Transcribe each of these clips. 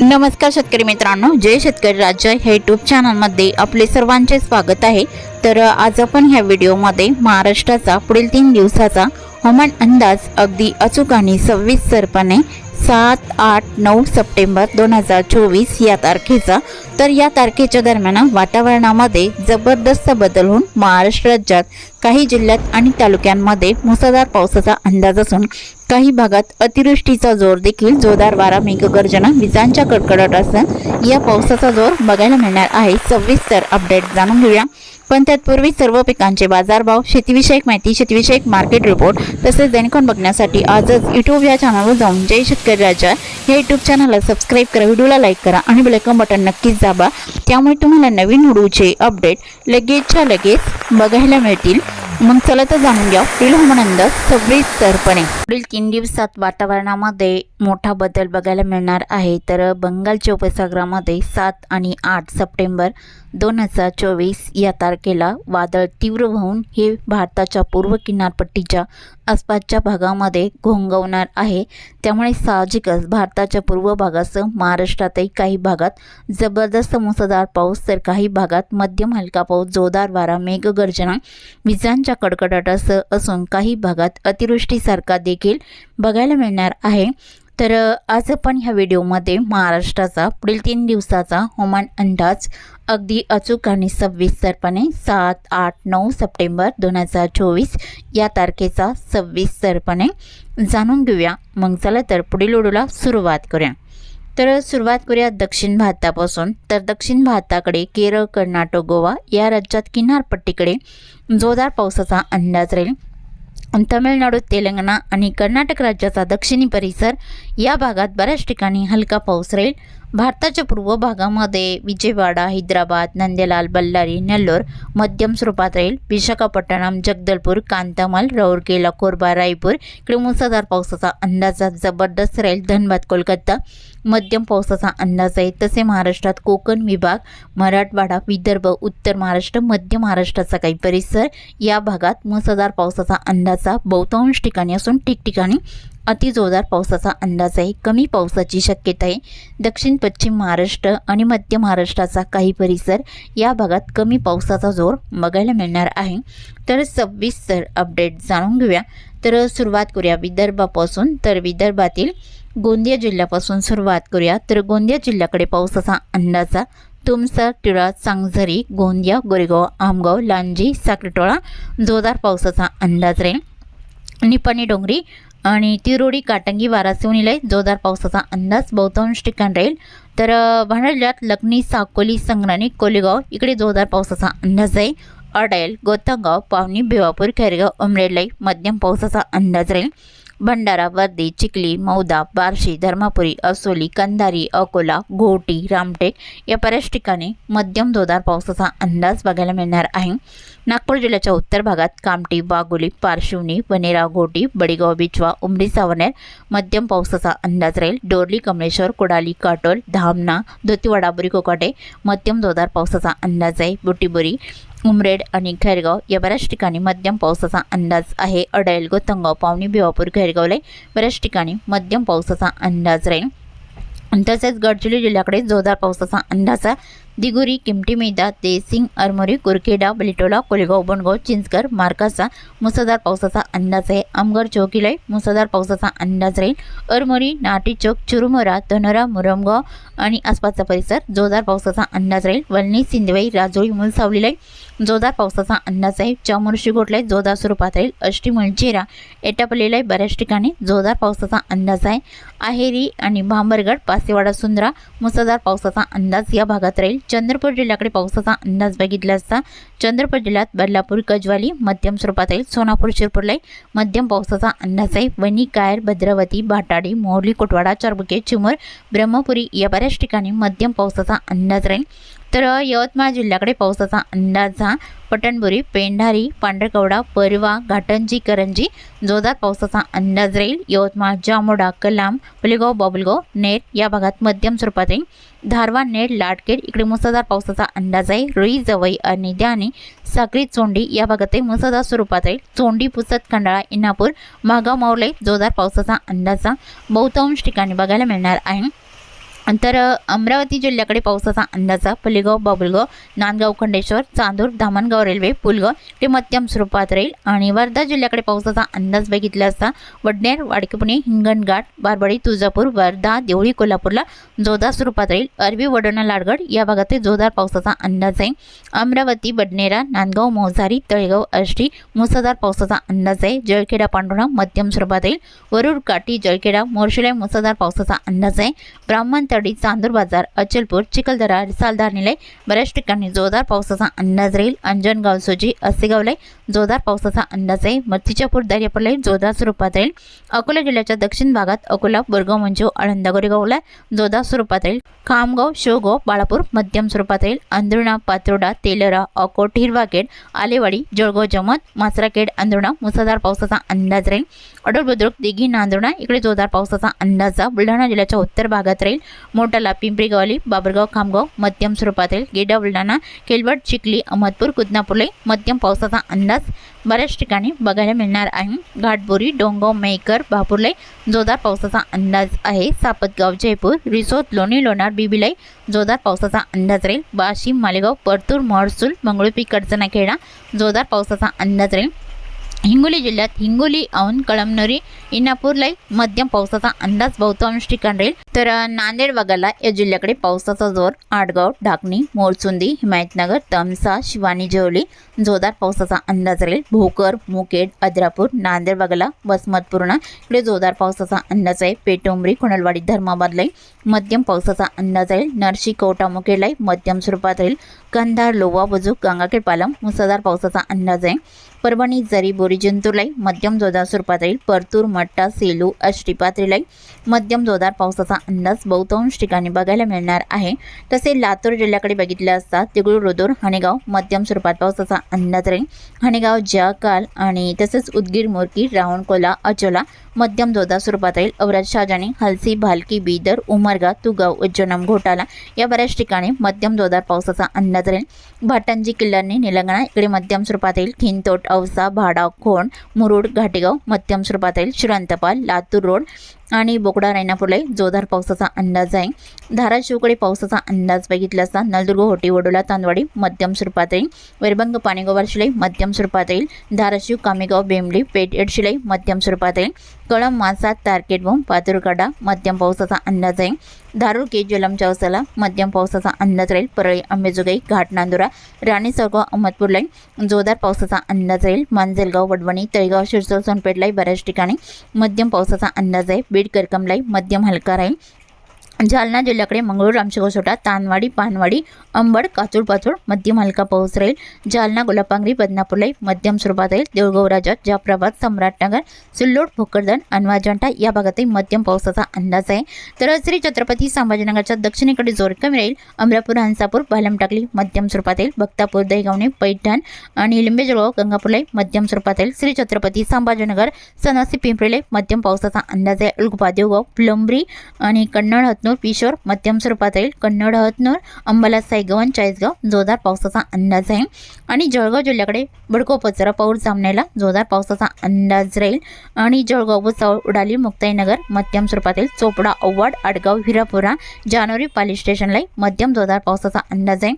नमस्कार शेतकरी मित्रांनो जय शेतकरी राज्य हे यूट्यूब चॅनलमध्ये आपले सर्वांचे स्वागत आहे. तर आज आपण ह्या व्हिडिओमध्ये महाराष्ट्राचा पुढील तीन दिवसाचा हवामान अंदाज अगदी अचूक आणि सविस्तरपणे सात आठ नऊ सप्टेंबर दोन हजार चोवीस या तारखेचा. तर या तारखेच्या दरम्यान वातावरणामध्ये जबरदस्त बदल होऊन महाराष्ट्र राज्यात काही जिल्ह्यात आणि तालुक्यांमध्ये मुसळधार पावसाचा अंदाज असून काही भागात अतिवृष्टीचा जोर देखील जोरदार वारा मेघगर्जना विजांच्या कडकडाटासह या पावसाचा जोर बघायला मिळणार आहे. सविस्तर अपडेट जाणून घेऊया. पण तत्पूर्वी सर्व पिकांचे बाजारभाव शेतीविषयक माहिती शेतीविषयक मार्केट रिपोर्ट तसेच दैनिकॉन बघण्यासाठी आजच यूट्यूब या चॅनलवर जाऊन जय शेतकरी राजा या यूट्यूब चॅनलला सबस्क्राईब करा व्हिडिओला लाईक करा आणि बेलकन बटन नक्कीच दाबा. त्यामुळे तुम्हाला नवीन व्हिडिओचे अपडेट लगेचच्या लगेच बघायला मिळतील. मग चला तर जाणून घ्या. पुढील हवामानंद सव्वीस सविस्तरपणे पुढील तीन दिवसात वातावरणामध्ये मोठा बदल बघायला मिळणार आहे. तर बंगालच्या उपसागरामध्ये सात आणि आठ सप्टेंबर दोन हजार चोवीस या तारखेला वादळ तीव्र होऊन हे भारताच्या पूर्व किनारपट्टीच्या आसपासच्या भागामध्ये घोंगवणार आहे. त्यामुळे साहजिकच भारताच्या पूर्व भागासह महाराष्ट्रातही काही भागात जबरदस्त मुसळधार पाऊस तर काही भागात मध्यम हलका पाऊस जोरदार वारा मेघगर्जना विजांच्या कडकडाटासह असून काही भागात अतिवृष्टीसारखा देखील बघायला मिळणार आहे. तर आज आपण ह्या व्हिडिओमध्ये महाराष्ट्राचा पुढील तीन दिवसाचा हवामान अंदाज अगदी अचूक आणि सविस्तरपणे सात आठ नऊ सप्टेंबर दोन हजार चोवीस या तारखेचा सविस्तरपणे जाणून घेऊया. मग चला तर पुढील ओढूला सुरुवात करूया. तर सुरुवात करूया दक्षिण भारतापासून. तर दक्षिण भारताकडे केरळ कर्नाटक गोवा या राज्यात किनारपट्टीकडे जोरदार पावसाचा अंदाज राहील. तमिळनाडू तेलंगणा आणि कर्नाटक राज्याचा दक्षिणी परिसर या भागात बऱ्याच ठिकाणी हलका पाऊस राहील. भारताच्या पूर्व भागामध्ये विजयवाडा हैदराबाद नंदेलाल बल्लारी नेल्लोर मध्यम स्वरूपात राहील. विशाखापट्टणम जगदलपूर कांतामल राऊरकेला कोरबा रायपूर इकडे मुसळधार पावसाचा अंदाज जबरदस्त राहील. धनबाद कोलकाता मध्यम पावसाचा अंदाज आहे. तसे महाराष्ट्रात कोकण विभाग मराठवाडा विदर्भ उत्तर महाराष्ट्र मध्य महाराष्ट्राचा काही परिसर या भागात मुसळधार पावसाचा अंदाजा बहुतांश ठिकाणी असून ठिकठिकाणी अति जोरदार पावसाचा अंदाज आहे. कमी पावसाची शक्यता आहे. दक्षिण पश्चिम महाराष्ट्र आणि मध्य महाराष्ट्राचा काही परिसर या भागात कमी पावसाचा जोर बघायला मिळणार आहे. तर सविस्तर अपडेट जाणून घेऊया. तर सुरुवात करूया विदर्भापासून. तर विदर्भातील गोंदिया जिल्ह्यापासून सुरुवात करूया. तर गोंदिया जिल्ह्याकडे पावसाचा अंदाजा तुमसर टिळा चांगझरी गोंदिया गोरेगाव आमगाव लांजी साखरटोळा जोरदार पावसाचा अंदाज राहील. निपाणी डोंगरी आणि तिरोडी काटंगी वारासिवनीला जोरदार पावसाचा अंदाज. बहुतांश ठिकाण राहील. तर अ, जिल्ह्यात लखनी साकोली संग्राणी कोलेगाव इकडे जोरदार पावसाचा अंदाज आहे. अडेल गोतागाव पावनी भिवापूर खैरगाव उमरेडलाई मध्यम पावसाचा अंदाज राहील. भंडारा वर्दी चिखली मौदा बार्शी धर्मापुरी असोली कंधारी अकोला घोटी रामटेक या बऱ्याच ठिकाणी मध्यम जोरदार पावसाचा अंदाज बघायला मिळणार आहे. नागपूर जिल्ह्याच्या उत्तर भागात कामटी वाघोली पारशिवनी वनेरा घोटी बडीगाव बिचवा उमरी सावनेर मध्यम पावसाचा अंदाज राहील. डोरली कमळेश्वर कुडाली काटोल धामणा धोतीवाडा बुरी कोकाटे मध्यम जोरदार पावसाचा अंदाज आहे. बुटीबुरी उमरेड आणि खैरगाव या बऱ्याच ठिकाणी मध्यम पावसाचा अंदाज आहे. अडेल गोतंगाव पावणी भिवापूर खैरगावला बऱ्याच ठिकाणी मध्यम पावसाचा अंदाज राहील. तसेच गडचिरोली जिल्ह्याकडे जोरदार पावसाचा अंदाज आहे. दिगुरी किमटी मैदा देसिंग अरमोरी कुरखेडा बलिटोला कोलेगाव बनगाव चिंचकर मार्काचा मुसळधार पावसाचा अंदाज आहे. आमगड चौकीला मुसळधार पावसाचा अंदाज राहील. अरमोरी नाटी चौक चुरुमोरा तनोरा मुरमगाव आणि आसपासचा परिसर जोरदार पावसाचा अंदाज राहील. वलनी सिंदवाई राजोळी मुलसावलीला जोरदार पावसाचा अंदाज आहे चामुर्शी गोटला जोरदार स्वरूपात राहील अष्टी मंचिरा एटापल्लीला बऱ्याच ठिकाणी जोरदार पावसाचा अंदाज आहे. आहेरी आणि भांबरगड पासेवाडा सुंदरा मुसळधार पावसाचा अंदाज या भागात राहील. चंद्रपूर जिल्ह्याकडे पावसाचा अंदाज बघितला असता चंद्रपूर जिल्ह्यात बदलापूर गजवाली मध्यम स्वरूपात राहील. सोनापूर शिरपूरला मध्यम पावसाचा अंदाज आहे. वणी कायर भद्रावती भाटाडी मोहर्ली कोटवाडा चरबुके चिमूर ब्रह्मपुरी या बऱ्याच ठिकाणी मध्यम पावसाचा अंदाज राहील. तर यवतमाळ जिल्ह्याकडे पावसाचा अंदाज हा. पटणबुरी पेंढारी पांढरकवडा परवा घाटंजी करंजी जोरदार पावसाचा अंदाज राहील. यवतमाळ जामोडा कलाम पुलेगाव बाबुलगाव नेट या भागात मध्यम स्वरूपात राहील. धारवा नेट लाटकेड इकडे मुसळधार पावसाचा अंदाज आहे. रुई जवई आणि द्याने साक्री चोंडी या भागातही मुसळधार स्वरूपात राहील. चोंडी पुसत खंडाळा इनापूर मागाव मावले जोरदार पावसाचा अंदाजा बहुतांश ठिकाणी बघायला मिळणार आहे. तर अमरावती जिल्ह्याकडे पावसाचा अंदाज पलिगाव बाबुलगाव नांदगाव खंडेश्वर चांदूर धामणगाव रेल्वे पुलगाव ते मध्यम स्वरूपात राहील. आणि वर्धा जिल्ह्याकडे पावसाचा अंदाज बघितला असता वडनेर वाडकीपुणे हिंगणघाट बारबडी तुळजापूर वर्धा देवळी कोल्हापूरला जोरदार स्वरूपात राहील. अरबी वडोणा लाडगड या भागात जोरदार पावसाचा अंदाज आहे. अमरावती बडनेरा नांदगाव मोझारी तळेगाव आष्टी मुसळधार पावसाचा अंदाज आहे. जळखेडा पांडुणा मध्यम स्वरूपात राहील. वरुड काठी जळखेडा मोर्शिला मुसळधार पावसाचा अंदाज आहे. ब्राह्मण ब्राह्मणतडी चांदूर बाजार अचलपूर चिखलदरा सालदार निलय बऱ्याच ठिकाणी जोरदार पावसाचा अंदाज राहील अंजनगाव सोजी असेगावलय जोरदार पावसाचा अंदाज आहे मत्तीच्यापूर दर्यापूरला जोरदार स्वरूपात राहील अकोला जिल्ह्याच्या दक्षिण भागात अकोला बोरगाव मंजू आळंदा गोरेगावला जोरदार स्वरूपात राहील खामगाव शोगाव बाळापूर मध्यम स्वरूपात राहील अंधुणा पात्रोडा तेलरा अकोट हिरवाखेड आलेवाडी जळगाव जमत मासराखेड अंधुणा मुसळधार पावसाचा अंदाज राहील अडोल बुद्रुक दिघी नांदुणा इकडे जोरदार पावसाचा अंदाज. बुलढाणा जिल्ह्याच्या उत्तर भागात राहील मोठाला पिंपरीगवली बाबरगाव खामगाव मध्यम स्वरूपात राहील. गेडा बुलढाणा केलवड चिखली अहमदपूर कुदनापूरला मध्यम पावसाचा अंदाज. बऱ्याच ठिकाणी बघायला मिळणार आहे. घाटबोरी डोंगाव मेकर भापूरलाई जोरदार पावसाचा अंदाज आहे. सापतगाव जयपूर रिसोद लोणी लोणार बिबिलाई जोरदार पावसाचा अंदाज राहील. वाशिम मालेगाव परतूर महसूल मंगळुपी कडचणाखेडा जोरदार पावसाचा अंदाज राहील. हिंगोली जिल्ह्यात हिंगोली औंध कळमनुरी इनापूरलाही मध्यम पावसाचा अंदाज बहुतांश ठिकाण राहील. तर नांदेड वगळला या जिल्ह्याकडे पावसाचा जोर आडगाव ढाकणी मोरचुंदी हिमायतनगर तमसा शिवानी जेवली जोरदार पावसाचा अंदाज राहील. भोकर मुकेड अद्रापूर नांदेड वगळला वसमतपूर्णा इकडे जोरदार पावसाचा अंदाज आहे. पेटोंबरी खुणलवाडी धर्माबादलाही मध्यम पावसाचा अंदाज राहील. नरशी कवटा मुकेडलाही मध्यम स्वरूपात राहील. कंधार लोवा बुजुक गंगाखेड पालम मुसळधार पावसाचा अंदाज आहे. परभणी जरी बोरी जंतुर्लाई मध्यम जोरदार स्वरूपात राहील. परतूर मट्टा सेलू अष्टीपात्रीलाई मध्यम जोरदार पावसाचा अंदाज बहुतांश ठिकाणी बघायला मिळणार आहे. तसे लातूर जिल्ह्याकडे बघितले असता तिगळू रुदूर हणेगाव मध्यम स्वरूपात पावसाचा अंदाज राहील. हणेगाव जकाल आणि तसेच उदगीर मोरकी रावणकोला अचोला मध्यम जोरदार स्वरूपात राहील. औरत शाहजानी हलसी भालकी बीदर उमरगा तुगाव उज्जनम घोटाला या बऱ्याच ठिकाणी मध्यम जोरदार पावसाचा अंदाज राहील. भाटंजी किल्ल्यांनी निलंगणा इकडे मध्यम स्वरूपात राहील. खिंतोट औसा भाडा खोण मुरुड घाटेगाव मध्यम स्वरूपात राहील लातूर रोड आणि बोकडा रायनापूरला जोरदार पावसाचा अंदाज आहे. धाराशिवकडे पावसाचा अंदाज बघितला असता नलदुर्ग होटी वडोला तांदवाडी मध्यम स्वरूपात राहील वैरभंग पाणीगोवार शिलाई मध्यम स्वरूपात राहील धाराशिव कामेगाव बेंबली पेट शिलाई मध्यम स्वरूपात राहील कळम मासा तारकेटबोम पातुरकाडा मध्यम पावसाचा अंदाज आहे. धारूर के जलम मध्यम पावसाचा अंदाज राहील. परळी अंबेजोगाई घाट नांदुरा राणी सरगाव अहमदपूरलाई जोरदार पावसाचा अंदाज राहील. मांजलगाव वडवणी तळेगाव शिरसोळ सोनपेठलाई बऱ्याच ठिकाणी मध्यम पावसाचा अंदाज आहे. बीड करकमलाई मध्यम हलका राहील. जालना जिल्ह्याकडे मंगळूर रामशेगोसोटा तानवाडी पानवाडी अंबड काचूर पाचूळ मध्यम हलका पाऊस राहील. जालना गुलापांगरी बदनापूरलाई मध्यम स्वरूपात राहील. देऊळगाव जाफराबाद सम्राटनगर सिल्लोड भोकरदन अनवाजंटा या भागातही मध्यम पावसाचा अंदाज आहे. तर श्री छत्रपती संभाजीनगरच्या दक्षिणेकडे जोर कमी राहील. अमरापूर हंसापूर पालम टाकली मध्यम स्वरूपात येईल भक्तापूर दहीगावणे पैठण आणि लिंबेजळगाव गंगापूरलाई मध्यम स्वरूपात येईल श्री छत्रपती संभाजीनगर सनासी पिंपरीलाई मध्यम पावसाचा अंदाज आहे. उलगुपा देवगाव प्लंबरी आणि कन्नड हतनूर पिशोर मध्यम स्वरूपात येईल कन्नड हतनूर अंबाला साईगवन चाळीसगाव जोरदार पावसाचा अंदाज आहे आणि जळगाव जिल्ह्याकडे बडको पचरा पाऊस जामण्याला जोरदार पावसाचा अंदाज राहील. आणि जळगाव भुसावळ उडाली मुक्ताईनगर मध्यम स्वरूपात येईल चोपडा औवाड आडगाव हिरापुरा जानेवारी पाली स्टेशनला मध्यम जोरदार पावसाचा अंदाज आहे.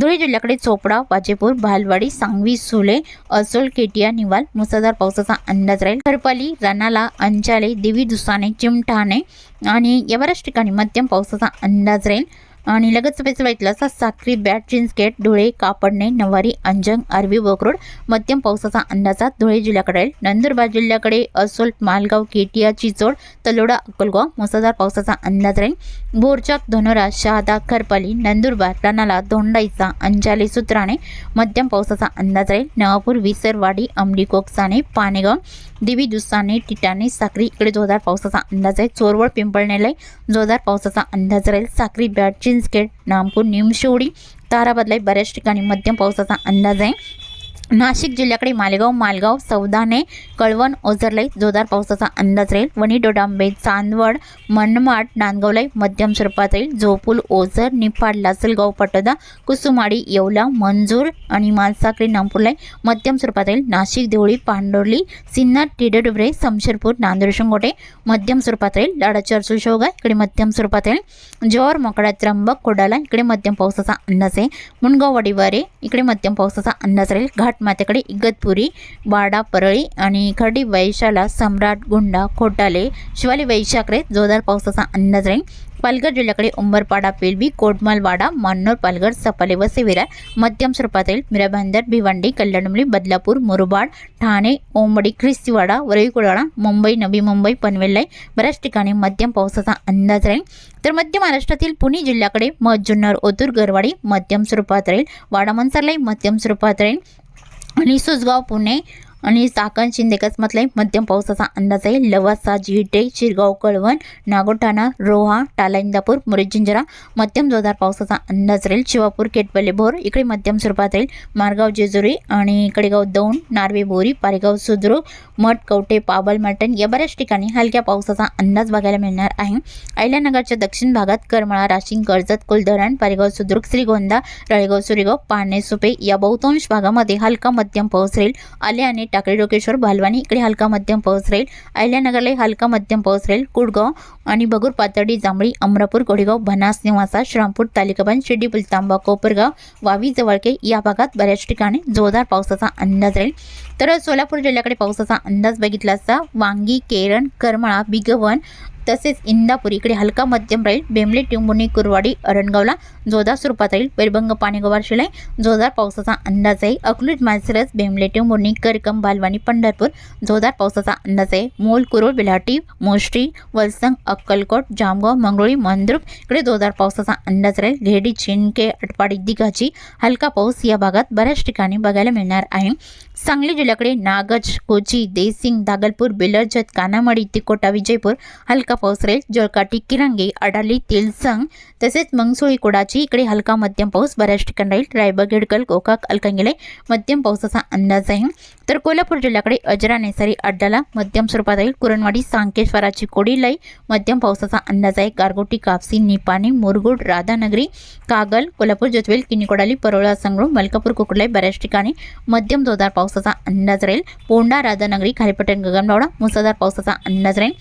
धुळे जिल्ह्याकडे चोपडा वाजेपूर भालवाडी सांगवी सुले असोल केटिया निवाल मुसळधार पावसाचा अंदाज राहील. खरपाली रनाला अंचाले देवी दुसाने चिमठाणे आणि या बऱ्याच ठिकाणी मध्यम पावसाचा अंदाज राहील. आणि लगेच पैसे असा असता बॅट चिंचकेट धुळे कापडणे नवारी अंजंग आरवी बोकरोड मध्यम पावसाचा अंदाजा धुळे जिल्ह्याकडे राहील. नंदुरबार जिल्ह्याकडे असोल मालगाव केटिया चिचोड तलोडा अक्कलगाव मुसळधार पावसाचा अंदाज राहील. बोरचाक धोनोरा शहादा खरपाली नंदुरबार रनाला धोंडाईचा अंजाली सुत्राणे मध्यम पावसाचा अंदाज राहील. नवापूर विसरवाडी अंबली कोकसाने पानेगाव देवी दुसाने टिटाणे साक्री इकडे जोरदार पावसाचा अंदाज आहे. चोरवड पिंपळनेलाय जोरदार पावसाचा अंदाज राहील. साक्री बॅट चिंचखेड नामपूर निमशेवडी. ताराबादला बऱ्याच ठिकाणी मध्यम पावसाचा अंदाज आहे. नाशिक जिल्ह्याकडे मालेगाव मालगाव सौदाने कळवण ओझरलाई जोरदार पावसाचा अंदाज राहील. वणी डोडांबे चांदवड मनमाड नांदगावलाई मध्यम स्वरूपात राहील झोपूल ओझर निफाड लासलगाव पटोदा कुसुमाडी येवला मंजूर आणि मालसाकडे नामपूरलाई मध्यम स्वरूपात राहील नाशिक देवळी पांडोर्ली सिन्नर टिडेडुबरे समशेरपूर नांदेड शिंगोटे मध्यम स्वरूपात राहील लाडा चर्चल शोगा इकडे मध्यम स्वरूपात राहील जोर मोकळा त्र्यंबक कोडाला इकडे मध्यम पावसाचा अंदाज आहे. मुणगाव वडीवारे इकडे मध्यम पावसाचा अंदाज राहील. घाट मातेकडे इगतपुरी वाडा परळी आणि खर्डी वैशाला सम्राट गुंडा खोटाले शिवाली वैशाखरे जोरदार पावसाचा अंदाज राहील. पालघर जिल्ह्याकडे उंबरपाडा पेलबी कोटमालवाडा मान्नोर पालघर सपाले व सेवेरा मध्यम स्वरूपात राहील. मिराबांदर भिवंडी कल्याणमुली बदलापूर मुरबाड ठाणे ओंबडी ख्रिस्तीवाडा वरळीकुडाळा मुंबई नवी मुंबई पनवेललाई बऱ्याच ठिकाणी मध्यम पावसाचा अंदाज राहील. तर मध्य महाराष्ट्रातील पुणे जिल्ह्याकडे मध जुन्नर ओतूर गरवाडी मध्यम स्वरूपात राहील. वाडा मनसरलाई मध्यम स्वरूपात राहील. आणि सुसगाव पुणे आणि चाकण शिंदे कसमतलाई मध्यम पावसाचा अंदाज आहे. लवासा जिटे शिरगाव कळवण नागोठाणा रोहा टाला इंदापूर मुरजिंजरा मध्यम जोरदार पावसाचा अंदाज राहील. शिवापूर केटपल्ले भोर इकडे मध्यम स्वरूपात राहील. मारगाव जेजुरी आणि कडेगाव दौंड नार्वे बोरी पारेगाव सुद्रू मठ कवटे पाबल मटण या बऱ्याच ठिकाणी हलक्या पावसाचा अंदाज बघायला मिळणार आहे. अहिल्यानगरच्या दक्षिण भागात करमळा राशिंग कर्जत कुलधरण पारेगाव सुद्रुक श्रीगोंदा राळेगाव सुरेगाव पाणे सुपे या बहुतांश भागामध्ये हलका मध्यम पाऊस राहील. आले आणि टाकळी डोकेश्वर भालवानी इकडे हलका मध्यम पाऊस राहील. अहिल्यानगरला हलका मध्यम पाऊस राहील. कुडगाव आणि बगूर पातळी जांभळी अमरापूर कोडेगाव भनास निवासा श्रामपूर तालिकाबंद शिर्डी पुलतांबा कोपरगाव वावी जवळके या भागात बऱ्याच ठिकाणी जोरदार पावसाचा अंदाज राहील. तर सोलापूर जिल्ह्याकडे पावसाचा अंदाज बघितला असता वांगी केरण करमळा बिगवन तसेच इंदापूर इकडे हलका मध्यम राहील. बेंबले, टिंबुनी, कुरवाडी, अरणगावला, जोरदार स्वरूपात राहील बेरबंग पाणीगोवार, शिलाई. जोरदार पावसाचा अंदाज आहे. अकलूज मालसरस बेंबले, टिंबुनी, करकम, बालवानी, पंढरपूर. जोरदार पावसाचा अंदाज आहे. मोल, कुरोळ, बिलाटी, मोष्टी, वलसंग, अक्कलकोट, जामगाव मंगळुळी मंद्रुप. इकडे जोरदार पावसाचा अंदाज राहील. घेडी चिनके अटपाडी, दिघाची. हलका पाऊस या भागात बऱ्याच ठिकाणी बघायला मिळणार आहे. सांगली जिल्ह्याकडे नागज, कोची, देसिंग, दागलपूर बेलरजत कानामडी तिकोटा, विजयपूर. हलका पाऊस राहील जळकाटी किरंगे अडाली तेलसंग तसेच मंगसुळी कोडाची इकडे हलका मध्यम पाऊस बऱ्याच ठिकाणी राहील रायबा गिडकल गोकाक अलकंगेले मध्यम पावसाचा अंदाज आहे. तर कोल्हापूर जिल्ह्याकडे अजरा नेसारी अड्डाला मध्यम स्वरूपात राहील. कुरणवाडी सांकेश्वराची कोडीलाई मध्यम पावसाचा अंदाज आहे. गारगोटी कापसी निपाणी मुरगुड राधानगरी कागल कोल्हापूर जोतवेल किनीकोडाली परोळा संगळू मलकापूर कुकडलाई बऱ्याच ठिकाणी मध्यम जोरदार पावसाचा अंदाज राहील. पोंडा राधानगरी खारेपटण गगनबावडा मुसळधार पावसाचा अंदाज राहील.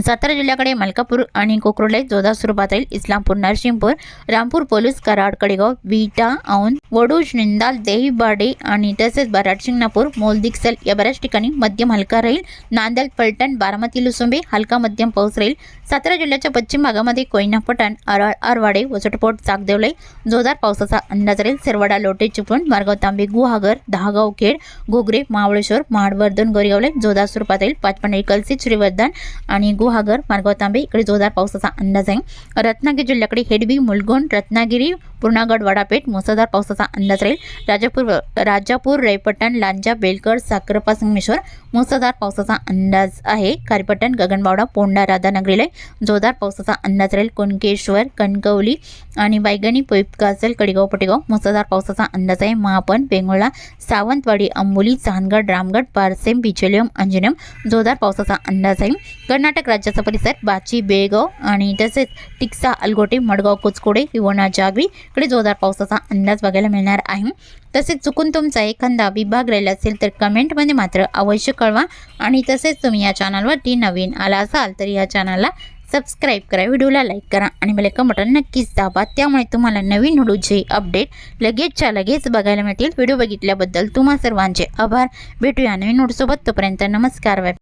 सातारा जिल्ह्याकडे मलकापूर आणि कोकरोडला जोरदार स्वरूपात राहील. इस्लामपूर नरसिंहपूर रामपूर पोलीस कराड कडेगाव विटा औंध वडूज निंदाल देहीबाडे आणि तसेच बराड शिंगणापूर मोलदिक्सल या बऱ्याच ठिकाणी मध्यम हलका राहील. नांदेड पलटण बारामती लुसुंबे हलका मध्यम पाऊस राहील. सातारा जिल्ह्याच्या पश्चिम भागामध्ये कोयना पठाण आरवाडे वसटपोट चाकदेवलाई जोरदार पावसाचा अंदाज राहील. सरवाडा लोटे चिपळूण मारगाव तांबे गुहागर दहागाव खेड घोगरे मावळेश्वर महाडवर्धन गोरेगावले जोरदार स्वरूपात राहील. पाचपंढरी कलसी श्रीवर्धन आणि गुहागर मार्गाव तांबे इकडे जोरदार पावसाचा अंदाज आहे रत्नागिरी जिल्ह्याकडे हेडबी मुलगोंड रत्नागिरी पूर्णागड वडापेठ मुसळधार पावसाचा अंदाज राहील राजापूर राजापूर रेपटण लांजा बेलकर साखरपा संगमेश्वर मुसळधार पावसाचा अंदाज आहे खारीपटण गगनबावडा पोंडा राधानगरीला जोरदार पावसाचा अंदाज राहील कुणकेश्वर कणकवली आणि बायगणी पैपकासल कडेगाव पटेगाव मुसळधार पावसाचा अंदाज आहे महापण वेंगुळा सावंतवाडी अंबोली चांदगड रामगड पारसेम बिचोलियम अंजनम जोरदार पावसाचा अंदाज आहे कर्नाटक राज्याचा परिसर बाची बेळगाव आणि तसेच टिक्सा अलगोटे मडगाव कोचकोडे हिवणा जागवी इकडे जोरदार पावसाचा अंदाज बघायला मिळणार आहे. तसेच चुकून तुमचा एखादा विभाग राहिला असेल तर कमेंटमध्ये मात्र अवश्य कळवा आणि तसेच तुम्ही या चॅनलवरती नवीन आला असाल तर या चॅनलला सबस्क्राईब करा व्हिडिओला लाईक करा आणि मला का बटन नक्कीच दाबा. त्यामुळे तुम्हाला नवीन व्हिडिओचे अपडेट लगेचच्या लगेच बघायला मिळतील. व्हिडिओ बघितल्याबद्दल तुम्हा सर्वांचे आभार. भेटूया नवीन व्हिडिओसोबत. तोपर्यंत नमस्कार.